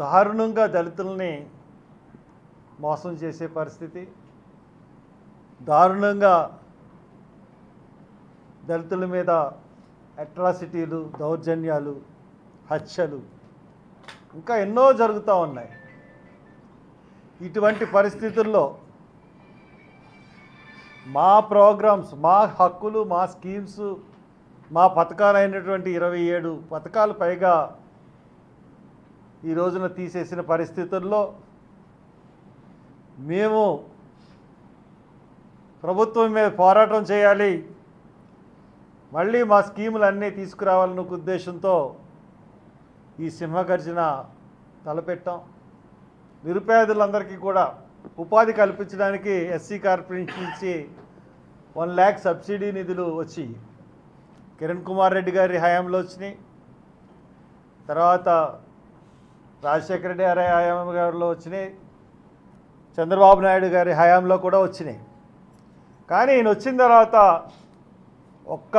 దారుణంగా దళితుల్ని మోసం చేసే పరిస్థితి దారుణంగా దళితుల మీద అట్రాసిటీలు దౌర్జన్యాలు హత్యలు ఇంకా ఎన్నో జరుగుతూ ఉన్నాయి. ఇటువంటి పరిస్థితుల్లో మా ప్రోగ్రామ్స్ మా హక్కులు మా స్కీమ్స్ మా పథకాలైనటువంటి ఇరవై ఏడు పథకాలు పైగా ఈ రోజున తీసేసిన పరిస్థితుల్లో మేము ప్రభుత్వం మీద పోరాటం చేయాలి. మళ్ళీ మా స్కీములన్నీ తీసుకురావాలన్న ఒక ఉద్దేశంతో ఈ సింహగర్జన తలపెట్టాం. నిరుపేదలందరికీ కూడా ఉపాధి కల్పించడానికి ఎస్సీ కార్పొరేషన్ నుంచి వన్ ల్యాక్ సబ్సిడీ నిధులు వచ్చి కిరణ్ కుమార్ రెడ్డి గారి హయాంలో వచ్చినాయి. తర్వాత రాజశేఖర రెడ్డి గారి హయాం గారిలో వచ్చినాయి. చంద్రబాబు నాయుడు గారి హయాంలో కూడా వచ్చినాయి. కానీ ఈయన వచ్చిన తర్వాత ఒక్క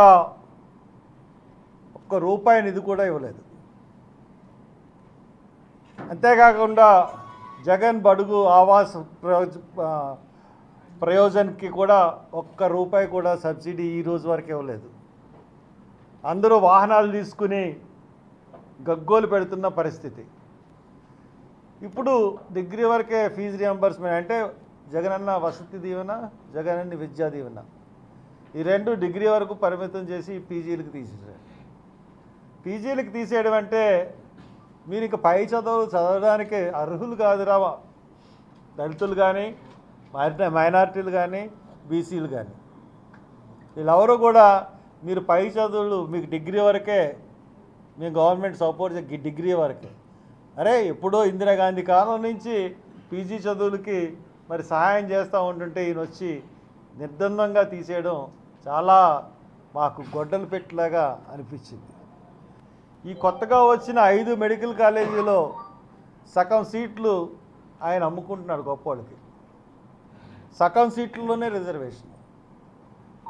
ఒక్క రూపాయి నిధి కూడా ఇవ్వలేదు. అంతేకాకుండా జగన్ బడుగు ఆవాస్ ప్రయోజ ప్రయోజన్కి కూడా ఒక్క రూపాయి కూడా సబ్సిడీ ఈ రోజు వరకు ఇవ్వలేదు. అందరూ వాహనాలు తీసుకుని గగ్గోలు పెడుతున్న పరిస్థితి. ఇప్పుడు డిగ్రీ వరకే ఫీజు రియంబర్స్మెంట్ అంటే జగనన్న వసతి దీవెన జగనన్న విద్యా దీవెన. ఈ రెండు డిగ్రీ వరకు పరిమితం చేసి పీజీలకు తీసేసారు పీజీలకు తీసేయడం అంటే మీరు ఇక పై చదువులు చదవడానికి అర్హులు కాదురా దళితులు కానీ మైనా- మైనార్టీలు కానీ బీసీలు కానీ వీళ్ళెవరూ కూడా మీరు పై చదువులు మీకు డిగ్రీ వరకే మీ గవర్నమెంట్ సపోర్ట్ చే- డిగ్రీ వరకే. అరే ఎప్పుడో ఇందిరాగాంధీ కాలం నుంచి పీజీ చదువులకి మరి సహాయం చేస్తూ ఉంటుంటే ఈయన వచ్చి నిర్బంధంగా తీసేయడం చాలా మాకు గొడ్డలు పెట్టలాగా అనిపించింది. ఈ కొత్తగా వచ్చిన ఐదు మెడికల్ కాలేజీలో సగం సీట్లు ఆయన అమ్ముకుంటున్నాడు గొప్పవాళ్ళకి సగం సీట్లలోనే రిజర్వేషన్.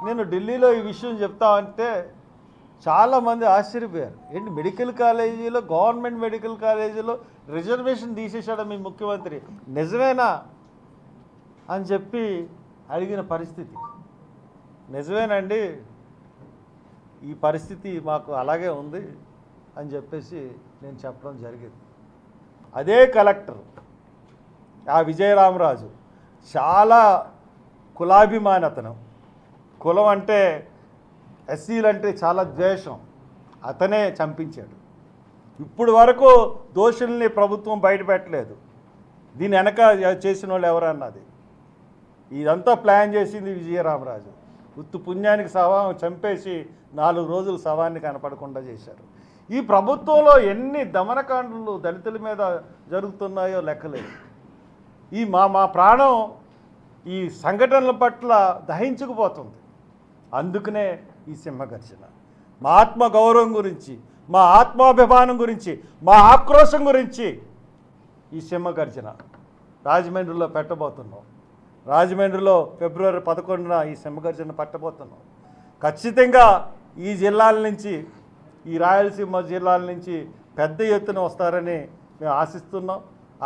నేను ఢిల్లీలో ఈ విషయం చెప్తా అంటే చాలామంది ఆశ్చర్యపోయారు. ఏంటి మెడికల్ కాలేజీలో గవర్నమెంట్ మెడికల్ కాలేజీలో రిజర్వేషన్ తీసేశాడు మీ ముఖ్యమంత్రి. నిజమేనా? అని చెప్పి అడిగిన పరిస్థితి. నిజమేనండి ఈ పరిస్థితి మాకు అలాగే ఉంది అని చెప్పేసి నేను చెప్పడం జరిగింది. అదే కలెక్టర్ ఆ విజయరామరాజు చాలా కులాభిమానతనం. కులం అంటే ఎస్సీలు అంటే చాలా ద్వేషం. అతనే చంపించాడు. ఇప్పుడు వరకు దోషుల్ని ప్రభుత్వం బయటపెట్టలేదు. దీని వెనక చేసిన వాళ్ళు ఎవరన్నది ఇదంతా ప్లాన్ చేసింది విజయరామరాజు. ఉత్తు పుణ్యానికి శవం చంపేసి నాలుగు రోజులు శవాన్ని కనపడకుండా చేశారు. ఈ ప్రభుత్వంలో ఎన్ని దమనకాండలు దళితుల మీద జరుగుతున్నాయో లెక్కలేదు. ఈ మా మా ప్రాణం ఈ సంఘటనల పట్ల దహించుకుపోతుంది. అందుకనే ఈ సింహగర్జన మా ఆత్మ గౌరవం గురించి మా ఆత్మాభిమానం గురించి మా ఆక్రోశం గురించి ఈ సింహగర్జన రాజమండ్రిలో పెట్టబోతున్నాం. రాజమండ్రిలో ఫిబ్రవరి పదకొండున ఈ సింహఘర్షణ పెట్టబోతున్నాం. ఖచ్చితంగా ఈ జిల్లాల నుంచి ఈ రాయలసీమ జిల్లాల నుంచి పెద్ద ఎత్తున వస్తారని మేము ఆశిస్తున్నాం.